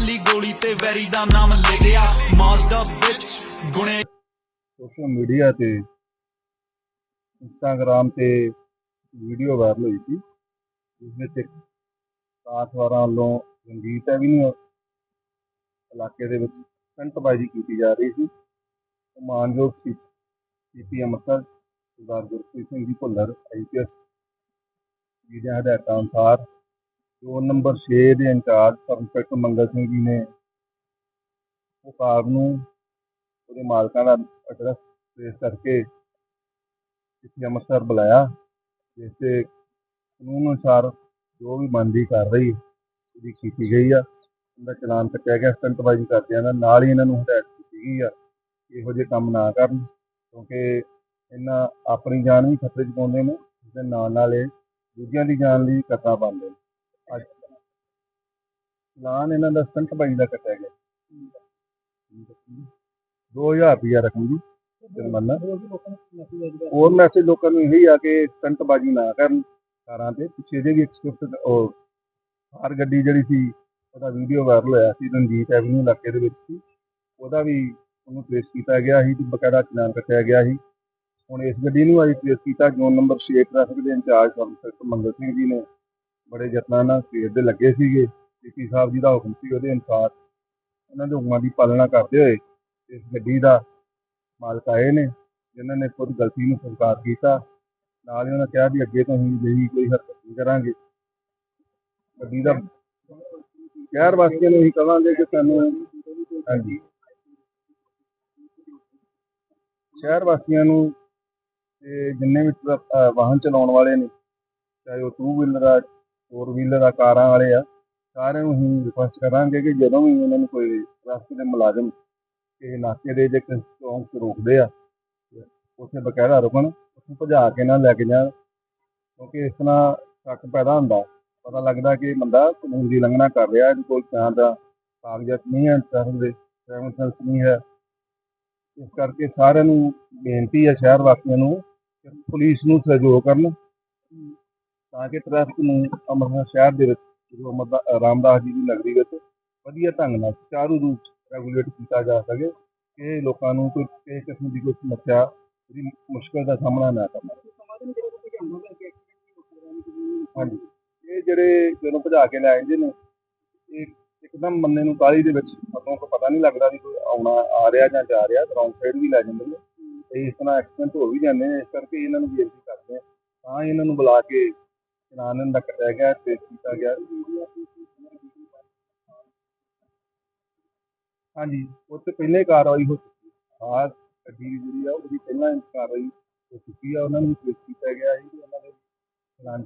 ਦਾ ਨਾਮ ਲਿਖਿਆ ਮਾਸਟਰ ਵਿੱਚ ਗੁਣੇ ਸੋਸ਼ਲ ਮੀਡੀਆ ਤੇ ਇੰਸਟਾਗ੍ਰਾਮ ਤੇ ਵੀਡੀਓ ਵਾਇਰਲ ਹੋਈ ਸੀ। ਜਿਸ ਵਿੱਚ ਇੱਕ ਵੱਲੋਂ ਰਣਜੀਤ ਐਵੀਨਿਊ ਇਲਾਕੇ ਦੇ ਵਿੱਚ ਸੰਟਬਾਜ਼ੀ ਕੀਤੀ ਜਾ ਰਹੀ ਸੀ। ਮਾਨਯੋਗ C CP Amritsar, Sardar Gurpreet Singh ji Bhullar IPS ਜੀ ਦੇ ਹਦਾਇਤਾਂ ਅਨੁਸਾਰ ਜ਼ੋਨ ਨੰਬਰ 6 ਦੇ in charge sub inspector Mangal Singh ji ਨੇ ਉਹ ਕਾਰ ਨੂੰ ਉਹਦੇ ਮਾਲਕਾਂ ਦਾ ਐਡਰੈਸ ਟ੍ਰੇਸ ਕਰਕੇ ਇੱਥੇ ਅੰਮ੍ਰਿਤਸਰ ਬੁਲਾਇਆ ਜਿਸ ਤੇ ਕਾਨੂੰਨ ਅਨੁਸਾਰ ਜੋ ਵੀ ਬਣਦੀ ਕਰ ਰਹੀ ਉਹਦੀ ਕੀਤੀ ਗਈ ਆ। ਉਹਦਾ ਚਲਾਨ ਕੱਟਿਆ ਗਿਆ ਸਟੰਟਬਾਜ਼ੀ ਕਰਦਿਆਂ ਦਾ। ਨਾਲ ਹੀ ਇਹਨਾਂ ਨੂੰ ਹਦਾਇਤ ਕੀਤੀ ਗਈ ਆ ਇਹੋ ਜਿਹੇ ਕੰਮ ਨਾ ਕਰਨ, ਕਿਉਂਕਿ ਇਹਨਾਂ ਆਪਣੀ ਜਾਨ ਵੀ ਖਤਰੇ 'ਚ ਪਾਉਂਦੇ ਨੇ ਦੇ ਨਾਲ ਨਾਲ ਇਹ ਦੂਜਿਆਂ ਦੀ ਜਾਨ ਲਈ ਕਤਾ ਬਣਦੇ ਨੇ ਅੱਜ। ਚਲਾਨ ਇਹਨਾਂ ਦਾ ਸਟੰਟਬਾਜ਼ੀ ਦਾ ਕੱਟਿਆ ਗਿਆ। 2000 ਰੁਪਇਆ ਰਕਮ ਦੀ ਜੁਰਮਾਨਾ। ਹੋਰ ਮੈਸੇਜ ਲੋਕਾਂ ਨੂੰ ਇਹੀ ਆ ਕਿ ਸਟੰਟਬਾਜ਼ੀ ਨਾ ਕਰਨ ਕਾਰਾਂ ਤੇ। ਪਿੱਛੇ ਜੇ ਇੱਕ ਸਵਿਫਟ ਉਹ ਕਾਰ ਗੱਡੀ ਜਿਹੜੀ ਸੀ, ਉਹਦਾ ਵੀਡੀਓ ਵਾਇਰਲ ਹੋਇਆ ਸੀ, ਰਣਜੀਤ ਐਵਨਿਊ ਇਲਾਕੇ ਦੇ ਵਿੱਚ ਸੀ। ਉਹਦਾ ਵੀ ਉਹਨੂੰ ਟ੍ਰੇਸ ਕੀਤਾ ਗਿਆ ਸੀ ਤੇ ਬਕਾਇਦਾ ਚਲਾਨ ਕੱਟਿਆ ਗਿਆ ਸੀ। ਹੁਣ ਇਸ ਗੱਡੀ ਨੂੰ ਅੱਜ ਟ੍ਰੇਸ ਕੀਤਾ, ਜ਼ੋਨ ਨੰਬਰ 6 ਟ੍ਰੈਫਿਕ ਦੇ in charge inspector Mangal Singh ji ਨੇ। ਬੜੇ ਯਤਨਾਂ ਨਾਲ ਸਵੇਰ ਦੇ ਲੱਗੇ ਸੀਗੇ। ਡੀਪੀ ਸਾਹਿਬ ਜੀ ਦਾ ਹੁਕਮ ਸੀ ਉਹਦੇ ਅਨੁਸਾਰ ਉਹਨਾਂ ਦੇ ਹੁਕਮਾਂ ਦੀ ਪਾਲਣਾ ਕਰਦੇ ਹੋਏ ਇਸ ਗੱਡੀ ਦਾ ਮਾਲਕ ਆਏ ਨੇ, ਜਿਨ੍ਹਾਂ ਨੇ ਖੁਦ ਗਲਤੀ ਨੂੰ ਸਵੀਕਾਰ ਕੀਤਾ। ਨਾਲ ਹੀ ਉਹਨਾਂ ਕਿਹਾ ਵੀ ਅੱਗੇ ਤੋਂ ਹੀ ਜਿਹੜੀ ਕੋਈ ਹਰਕਤ ਨਹੀਂ ਕਰਾਂਗੇ। ਗੱਡੀ ਦਾ ਸ਼ਹਿਰ ਵਾਸੀਆਂ ਨੂੰ ਹੀ ਕਹਾਂਗੇ ਕਿ ਸਾਨੂੰ ਹਾਂਜੀ। ਸ਼ਹਿਰ ਵਾਸੀਆਂ ਨੂੰ ਤੇ ਜਿੰਨੇ ਵੀ ਵਾਹਨ ਚਲਾਉਣ ਵਾਲੇ ਨੇ, ਚਾਹੇ ਉਹ ਟੂ ਵੀਲਰ ਆ ਫੋਰ ਵੀਲਰ ਆ ਕਾਰਾਂ ਵਾਲੇ ਆ, ਸਾਰਿਆਂ ਨੂੰ ਹੀ ਰਿਕੁਐਸਟ ਕਰਾਂਗੇ ਕਿ ਜਦੋਂ ਵੀ ਉਹਨਾਂ ਨੂੰ ਕੋਈ ਟ੍ਰੈਫਿਕ ਦੇ ਮੁਲਾਜ਼ਮ ਕਿਸੇ ਨਾਕੇ ਦੇ ਜੇ ਚੌਂਕ 'ਚ ਰੋਕਦੇ ਆ, ਉੱਥੇ ਬਕਾਇਦਾ ਰੁਕਣ, ਉੱਥੇ ਭਜਾ ਕੇ ਨਾ ਲੈ ਕੇ ਜਾਣ, ਕਿਉਂਕਿ ਇਸ ਤਰ੍ਹਾਂ ਸ਼ੱਕ ਪੈਦਾ ਹੁੰਦਾ। ਪਤਾ ਲੱਗਦਾ ਕਿ ਬੰਦਾ ਕਾਨੂੰਨ ਦੀ ਉਲੰਘਣਾ ਕਰ ਰਿਹਾ, ਇਹਦੇ ਕੋਲ ਚਾਹ ਦਾ ਕਾਗਜ਼ਾਤ ਨਹੀਂ ਹੈ ਟ੍ਰੈਫਿਕ ਦੇ ਡਰਾਈਵਿੰਗ ਲਾਇਸੈਂਸ ਨਹੀਂ ਹੈ। ਇਸ ਕਰਕੇ ਸਾਰਿਆਂ ਨੂੰ ਬੇਨਤੀ ਹੈ, ਸ਼ਹਿਰ ਵਾਸੀਆਂ ਨੂੰ ਕਿ ਪੁਲਿਸ ਨੂੰ ਸਹਿਯੋਗ ਕਰਨ ਤਾਂ ਕਿ ਟ੍ਰੈਫਿਕ ਨੂੰ ਅੰਮ੍ਰਿਤਸਰ ਸ਼ਹਿਰ ਦੇ ਵਿੱਚ ਗੁਰੂ ਰਾਮਦਾਸ ਜੀ ਦੀ ਨਗਰੀ ਵਿੱਚ ਵਧੀਆ ਢੰਗ ਨਾਲ ਸੁਚਾਰੂ ਰੂਪ ਰੈਗੂਲੇਟ ਕੀਤਾ ਜਾ ਸਕੇ ਕਿ ਲੋਕਾਂ ਨੂੰ ਕੋਈ ਕਿਸੇ ਕਿਸਮ ਦੀ ਕੋਈ ਸਮੱਸਿਆ ਦੀ ਮੁਸ਼ਕਲ ਦਾ ਸਾਹਮਣਾ ਨਾ ਕਰਨਾ ਹਾਂਜੀ। ਇਹ ਜਿਹੜੇ ਜਦੋਂ ਭਜਾ ਕੇ ਲੈ ਜਾਂਦੇ ਨੇ ਇਹ ਇੱਕਦਮ ਬੰਦੇ ਨੂੰ ਕਾਲੀ ਦੇ ਵਿੱਚ ਮਤੋਂ ਕੋ ਪਤਾ ਨਹੀਂ ਲੱਗਦਾ ਵੀ ਕੋਈ ਆਉਣਾ ਆ ਰਿਹਾ ਜਾਂ ਜਾ ਰਿਹਾ ਰੌਂਗ ਸਾਈਡ ਵੀ ਲੈ ਜਾਂਦੇ ਨੇ। ਤੇ ਇਸ ਤਰ੍ਹਾਂ ਐਕਸੀਡੈਂਟ ਹੋ ਵੀ ਜਾਂਦੇ ਨੇ ਇਸ ਕਰਕੇ ਇਹਨਾਂ ਨੂੰ ਬੇਨਤੀ ਕਰਦੇ ਆ ਤਾਂ ਇਹਨਾਂ ਨੂੰ ਬੁਲਾ ਕੇ ਚਲਾਨ ਦਾ ਕੱਟਿਆ ਗਿਆ ਤੇ ਕੀਤਾ ਗਿਆ। ਹਾਂਜੀ ਉਹ ਤੇ ਪਹਿਲੇ ਕਾਰਵਾਈ ਹੋ ਚੁੱਕੀ ਆ ਗੱਡੀ ਜਿਹੜੀ ਆ, ਉਹਦੀ ਪਹਿਲਾਂ ਕਾਰਵਾਈ ਹੋ ਚੁੱਕੀ ਆ, ਉਹਨਾਂ ਨੂੰ ਟ੍ਰੇਸ ਕੀਤਾ ਗਿਆ ਸੀ, ਉਹਨਾਂ ਦੇ ਚਲਾਨ